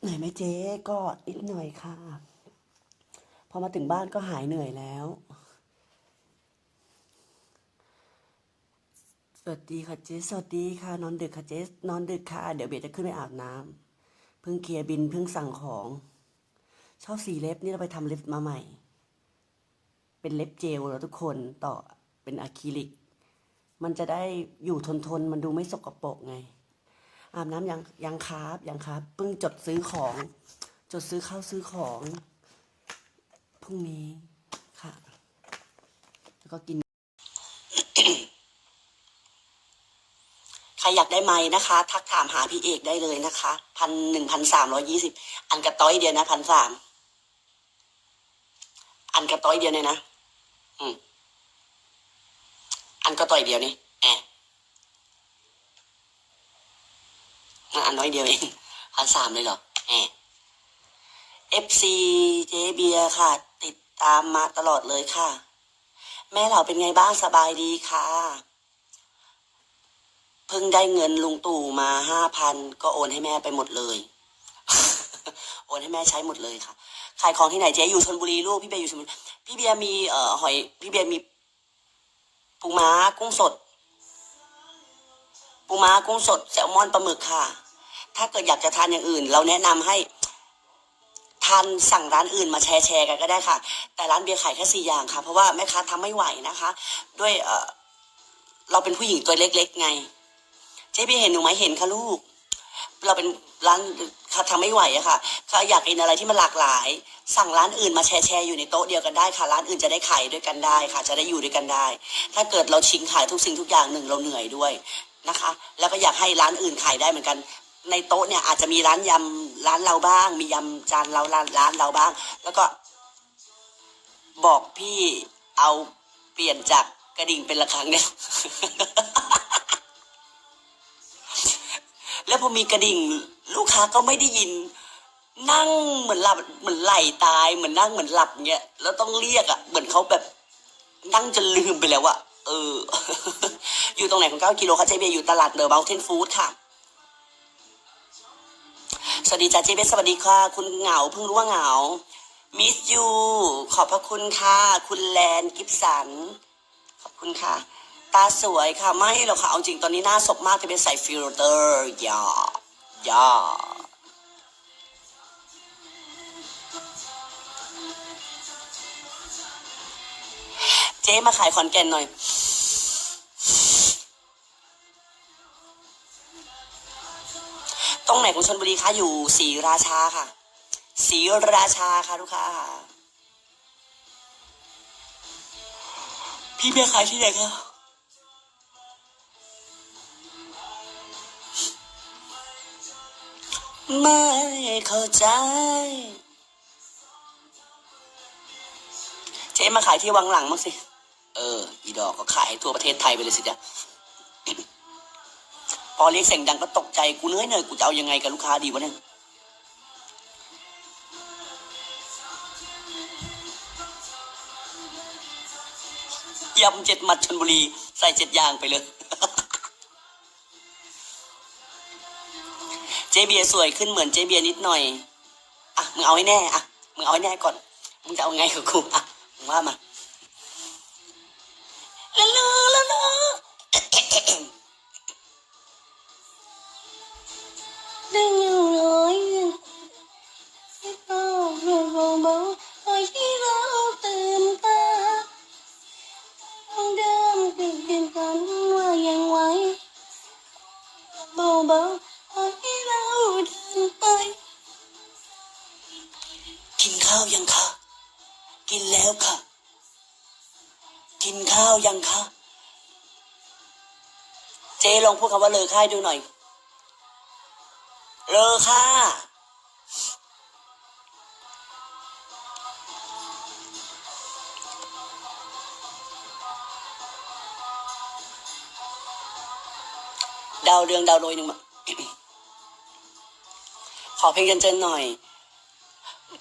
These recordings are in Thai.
เหนื่อยไหมเจ๊ก็นิดหน่อยค่ะ พอมาถึงบ้านก็หายเหนื่อยแล้ว สวัสดีค่ะเจ๊สวัสดีค่ะ นอนดึกค่ะเจ๊นอนดึกค่ะ เดี๋ยวเบสจะขึ้นไปอาบน้ำเพิ่งเคลียร์บินเพิ่งสั่งของ ชอบสีเล็บนี่เราไปทำเล็บมาใหม่ เป็นเล็บเจลแล้วทุกคนต่อเป็นอะคริลิก มันจะได้อยู่ทนทนมันดูไม่สกปรกไง อาบน้ำยังยังครับยังครับเพิ่งจดซื้อของ จดซื้อข้าวซื้อของพรุ่งนี้ค่ะ แล้วก็กิน ใครอยากได้ไม้นะคะ ทักถามหาพี่เอกได้เลยนะคะพันหนึ่งพันสามร้อยี่สิบอันกระต้อยเดียวนะพันสามอันกระต้อยเดียวเนี่ยนะ อืมอันกระต้อยเดียวนี่แอ อันน้อยเดียวเองพันสามเลยเหรอแอะเอฟซีเจเบียค่ะ ติดตามมาตลอดเลยค่ะ แม่เราเป็นไงบ้างสบายดีค่ะเพิ่งได้เงินลุงตู่มาห้าพันก็โอนให้แม่ไปหมดเลย โอนให้แม่ใช้หมดเลยค่ะ ขายของที่ไหนเจ๊อยู่ชนบุรีลูกพี่เบียร์อยู่ชนบุรีพี่เบียร์มีเอ่อหอยพี่เบียร์มีปูม้ากุ้งสดปูม้ากุ้งสดแซลมอนปลาหมึกค่ะ ถ้าเกิดอยากจะทานอย่างอื่น เราแนะนำให้ทานสั่งร้านอื่นมาแชร์แชร์กันก็ได้ค่ะ แต่ร้านเบียร์ขายแค่สี่อย่างค่ะ เพราะว่าแม่ค้าทำไม่ไหวนะคะ ด้วยเออเราเป็นผู้หญิงตัวเล็ก ๆ ไง เจ๊พี่เห็นหนูไหมเห็นค่ะลูก เราเป็นร้านค่ะทำไม่ไหวอะค่ะเขาอยากกินอะไรที่มันหลากหลาย สั่งร้านอื่นมาแชร์แชร์อยู่ในโต๊ะเดียวกันได้ค่ะ ร้านอื่นจะได้ขายด้วยกันได้ค่ะ จะได้อยู่ด้วยกันได้ ถ้าเกิดเราชิงขายทุกสิ่งทุกอย่างหนึ่งเราเหนื่อยด้วยนะคะ แล้วก็อยากให้ร้านอื่นขายได้เหมือนกัน ในโต๊ะเนี่ยอาจจะมีร้านยำร้านเราบ้าง มียำจานเราร้านร้านเราบ้าง แล้วก็ บอกพี่เอาเปลี่ยนจากกระดิ่งเป็นระฆังเนี่ย แล้วพอมีกระดิ่ง ลูกค้าก็ไม่ได้ยิน นั่งเหมือนหลับเหมือนไหลตายเหมือนนั่งเหมือนหลับเงี้ยแล้วต้องเรียกอะเหมือนเขาแบบ นั่งจนลืมไปแล้วอะเออ อยู่ตรงไหนของเก้ากิโลคะเจเบียร์อยู่ตลาดเดอะเบลเทนฟู้ดค่ะ วัสดีจ้าเจเบสสวัสดีค่ะ คุณเหงาเพิ่งรู้ว่าเหงา มิสยูขอบพระคุณค่ะ คุณแลนกิฟสัน ขอบคุณค่ะ ตาสวยค่ะ ไม่หรอกค่ะ เอาจริงตอนนี้หน้าศพมากจะเป็นใส่ฟิลเตอร์ย่าย่าเจ๊มาขายขอนแก่นหน่อย งไหนของชนบุรีคะอยู่ศรีราชาค่ะศรีราชาค่ะลูกค้าค่ะพี่เบียร์ขายที่ไหนคะไม่เข้าใจ เจ๊มาขายที่วังหลังมั้งสิ เออ อีดอกก็ขายทั่วประเทศไทยไปเลยสิจ๊ะ พอเรียกเสียงดังก็ตกใจกูเหนื่อยเหนื่อยกูจะเอายังไงกับลูกค้าดีวะเนี่ยยำเจ็ดมัดชนบุรี ใส่เจ็ดอย่างไปเลย เจเบียสวยขึ้นเหมือนเจเบียนิดหน่อย อะ มึงเอาให้แน่ อะ มึงเอาให้แน่ก่อน มึงจะเอาไงกับกูอะ มึงว่ามา กินข้าวยังคะ กินแล้วค่ะ กินข้าวยังคะ เจ๊ลองพูดคำว่าเลอค่ายดูหน่อย เลอค่าดาวเรืองดาวโรยหนึ่งมาขอเพลงเจนๆหน่อย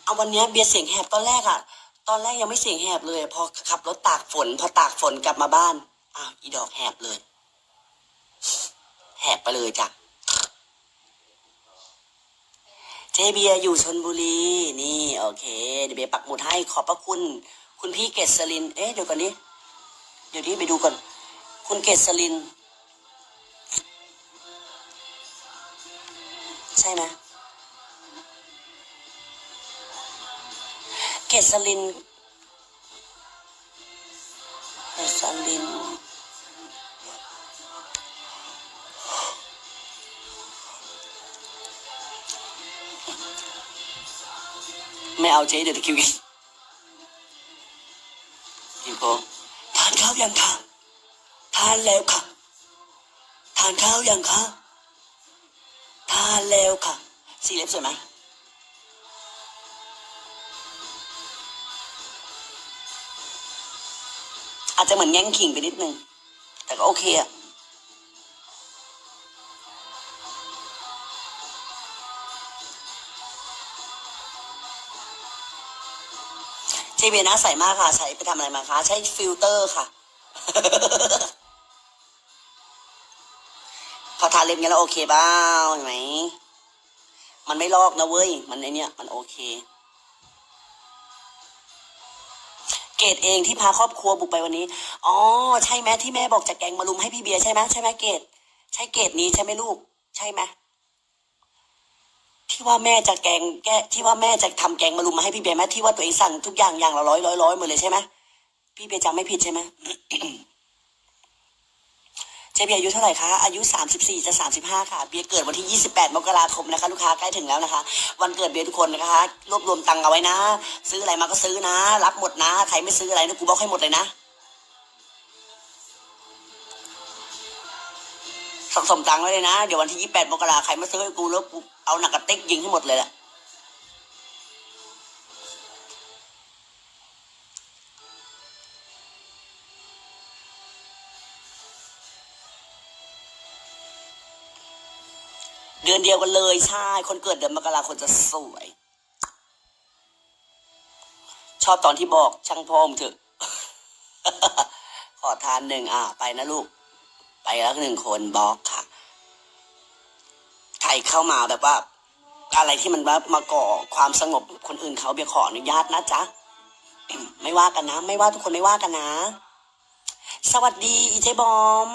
เอาวันนี้เบียร์เสียงแหบตอนแรกอะตอนแรกยังไม่เสียงแหบเลย พอขับรถตากฝน พอตากฝนกลับมาบ้านอ้าวอีดอกแหบเลย แหบไปเลยจ้ะ เจเบียอยู่ชนบุรีนี่โอเคเดี๋ยวเบียปักหมุดให้ขอบพระคุณ คุณพี่เกษริน เอ๊ะเดี๋ยวก่อนนี้ เดี๋ยวนี้ไปดูก่อน คุณเกษริน ใช่ไหมเกษริน เอาเจ๊เดี๋ยวตะคิวกินกินโปทานข้าวยังคะทานแล้วค่ะ ทานข้าวยังคะทานแล้วค่ะ สีเล็บสวยไหมอาจจะเหมือนแง่งขิงไปนิดนึง แต่ก็โอเคอะ เจเบียร์น่าใสมากค่ะ ใช้ไปทำอะไรมาคะ ใช้ฟิลเตอร์ค่ะ พอทาเล็บงี้แล้วโอเคบ้างเห็นไหม มันไม่ลอกนะเว้ย มันไอเนี้ย มันโอเค เกดเองที่พาครอบครัวบุกไปวันนี้ อ๋อ ใช่ไหมที่แม่บอกจะแกงมารุมให้พี่เบียร์ใช่ไหมใช่ไหมเกดใช่เกดนี้ใช่ไหมลูก ใช่ไหม ที่ว่าแม่จะแกงแกที่ว่าแม่จะทำแกงมารุมมาให้พี่เบียร์ไหมที่ว่าตัวเองสั่งทุกอย่างอย่างละร้อยร้อยร้อยหมดเลยใช่ไหมพี่เบียร์จำไม่ผิดใช่ไหมเจเบียร์อายุเท่าไหร่คะอายุ 34 จะ 35 ค่ะ เบียร์เกิดวันที่ 28 มกราคมนะคะ ลูกค้าใกล้ถึงแล้วนะคะ วันเกิดเบียร์ทุกคนนะคะ รวบรวมตังค์เอาไว้นะ ซื้ออะไรมาก็ซื้อนะ รับหมดนะ ใครไม่ซื้ออะไรนะกูบล็อกให้หมดเลยนะ สะสมตังค์ไว้เลยนะ เดี๋ยววันที่28มกราใครม่ซื้อให้กูแล้วกูเอาหนักกระติกยิงให้หมดเลยแหละเดือนเดียวกันเลยใช่ คนเกิดเดือนมกราคนจะสวย ชอบตอนที่บอกช่างพ่อมงเถอะ ขอทานหนึ่งอะ ไปนะลูก ไปแล้วหนึ่งคนบล็อกค่ะ ใครเข้ามาแบบว่า อะไรที่มันว่ามาก่อความสงบคนอื่นเขาเบียขออนุญาตนะจ๊ะไม่ว่ากันนะ ไม่ว่าทุกคนไม่ว่ากันนะ สวัสดีอีเจบอม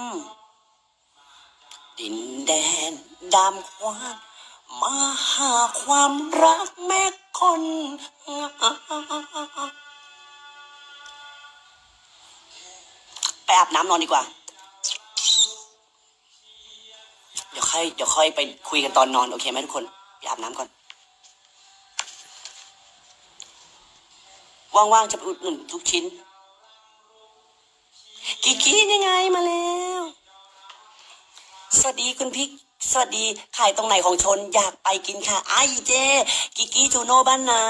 ดินแดนดำควานมาหาความรักแม่คนไปอาบน้ำนอนดีกว่า เดี๋ยวค่อยเดี๋ยวค่อยไปคุยกันตอนนอนโอเคไหมทุกคนไปอาบน้ำก่อน ว่างๆจะไปอุดหนุนทุกชิ้นกิกกี้ยังไงมาแล้ว สวัสดีคุณพี่สวัสดีขายตรงไหนของชนอยากไปกินค่ะไอเจ กิกกี้จูโน่บ้านนา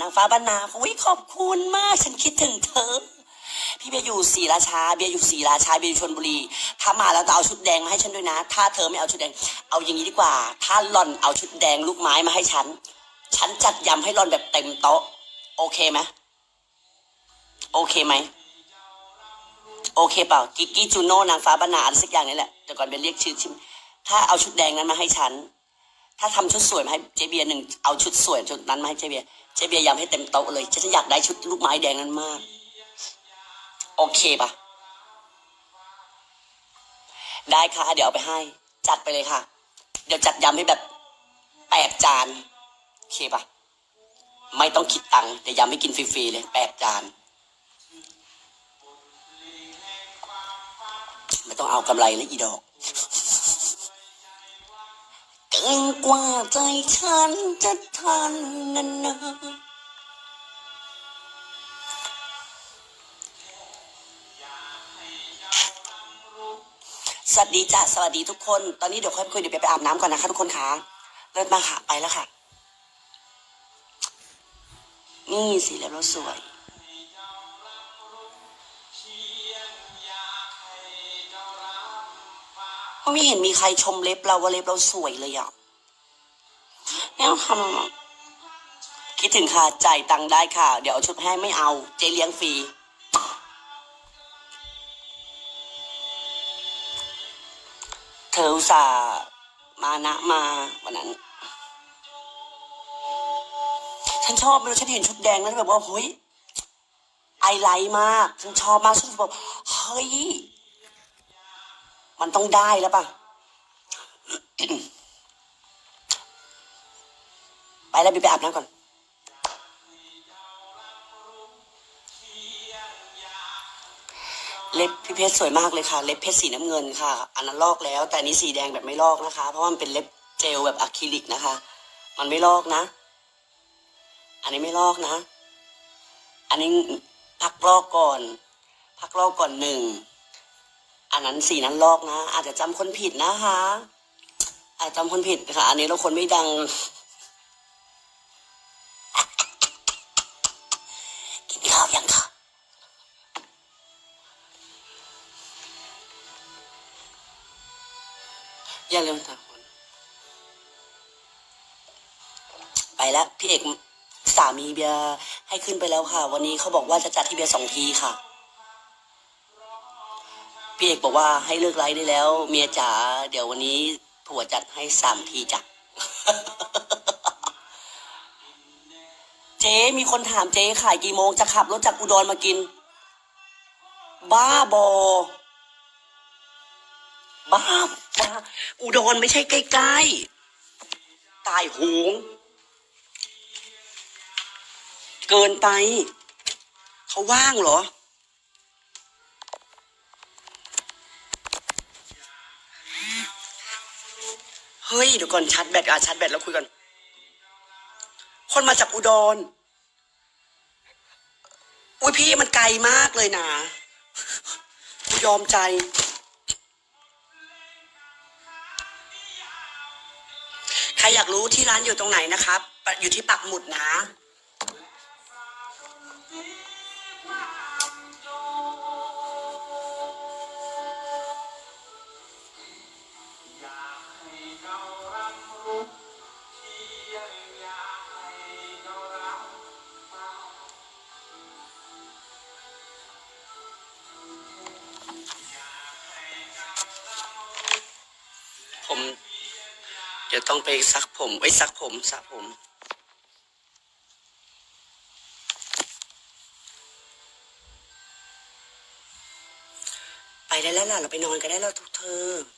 นางฟ้าบ้านนาอุ้ยขอบคุณมาก ฉันคิดถึงเธอ พี่เบียร์อยู่ศรีราชา เบียร์อยู่ศรีราชา เบียร์อยู่ชนบุรี ถ้ามาแล้วจะเอาชุดแดงมาให้ฉันด้วยนะ ถ้าเธอไม่เอาชุดแดง เอาอย่างนี้ดีกว่า ถ้าหล่อนเอาชุดแดงลูกไม้มาให้ฉัน ฉันจัดยำให้หล่อนแบบเต็มโต๊ะ โอเคไหมโอเคไหม โอเคเปล่า กิกกี้จูโน่นางฟ้าบรรณาอะไรสักอย่างนี่แหละเดี๋ยวก่อนไปเรียกชื่อชิมถ้าเอาชุดแดงนั้นมาให้ฉัน ถ้าทำชุดสวยมาให้เจเบียร์หนึ่ง เอาชุดสวยชุดนั้นมาให้เจเบียร์ เจเบียร์ยำให้เต็มโต๊ะเลย ฉันอยากได้ชุดลูกไม้แดงนั้นมาก โอเคปะได้ค่ะ เดี๋ยวเอาไปให้ จัดไปเลยค่ะ เดี๋ยวจัดยำให้แบบแปดจาน โอเคปะไม่ต้องคิดตังค์เดี๋ยวยำให้กินฟรีๆเลยแปดจานไม่ต้องเอากำไรและอีดอกเกินกว่าใจฉันจะทันนานๆ สวัสดีจ้ะสวัสดีทุกคน ตอนนี้เดี๋ยวค่อยคุยเดี๋ยวไปไปอาบน้ำก่อนนะคะทุกคนคะเลิศมากค่ะไปแล้วค่ะ นี่สีแล้วราสวยไม่เห็นมีใครชมเล็บเราว่าเล็บเราสวยเลยอะเนี่ยทำอะคิดถึงค่ะจ่ายตังค์ได้ค่ะ เดี๋ยวเอาชุดให้ไม่เอา เจเลี้ยงฟรี เธออุตส่าห์มานะมาวันนั้น ฉันชอบเลยฉันเห็นชุดแดงแล้วแบบว่าเฮ้ยไอไลท์มาก ฉันชอบมากฉันแบบเฮ้ย มันต้องได้แล้วป่ะ ไปแล้วบีไปอาบน้ำก่อน เล็บพี่เพชรสวยมากเลยค่ะ เล็บเพชรสีน้ำเงินค่ะ อันนั้นลอกแล้ว แต่อันนี้สีแดงแบบไม่ลอกนะคะ เพราะว่ามันเป็นเล็บเจลแบบอะคริลิกนะคะ มันไม่ลอกนะ อันนี้ไม่ลอกนะ อันนี้พักลอกก่อน พักลอกก่อนหนึ่ง อันนั้นสีนั้นลอกนะ อาจจะจำคนผิดนะคะ อาจจะจำคนผิดค่ะ อันนี้เราคนไม่ดัง อย่าลืมตามคน ไปแล้วพี่เอกสามีเบียร์ให้ขึ้นไปแล้วค่ะ วันนี้เขาบอกว่าจะจัดที่เบียร์สองทีค่ะ พี่เอกบอกว่าให้เลิกไลฟ์ได้แล้ว เมียจ๋าเดี๋ยววันนี้ผัวจัดให้สามทีจ้ะเจ๊มีคนถามเจ๊ขายกี่โมงจะขับรถจากอุดรมากิน บ้าบอ บ้าบ้าอุดรไม่ใช่ใกล้ๆตายหงเกินไป เขาว่างเหรอ เฮ้ยเดี๋ยวก่อนชาร์จแบตอะชาร์จแบตแล้วคุยกัน คนมาจากอุดร อุ้ยพี่มันไกลมากเลยนะยอมใจ รอยากรู้ที่ร้านอยู่ตรงไหนนะครับ อยู่ที่ปักหมุดนะ ดี๋ยวต้องไปซักผมไอ้ซักผมสระผมไปได้แล้วล่ะเราไปนอนกันได้แล้วทุกเธอ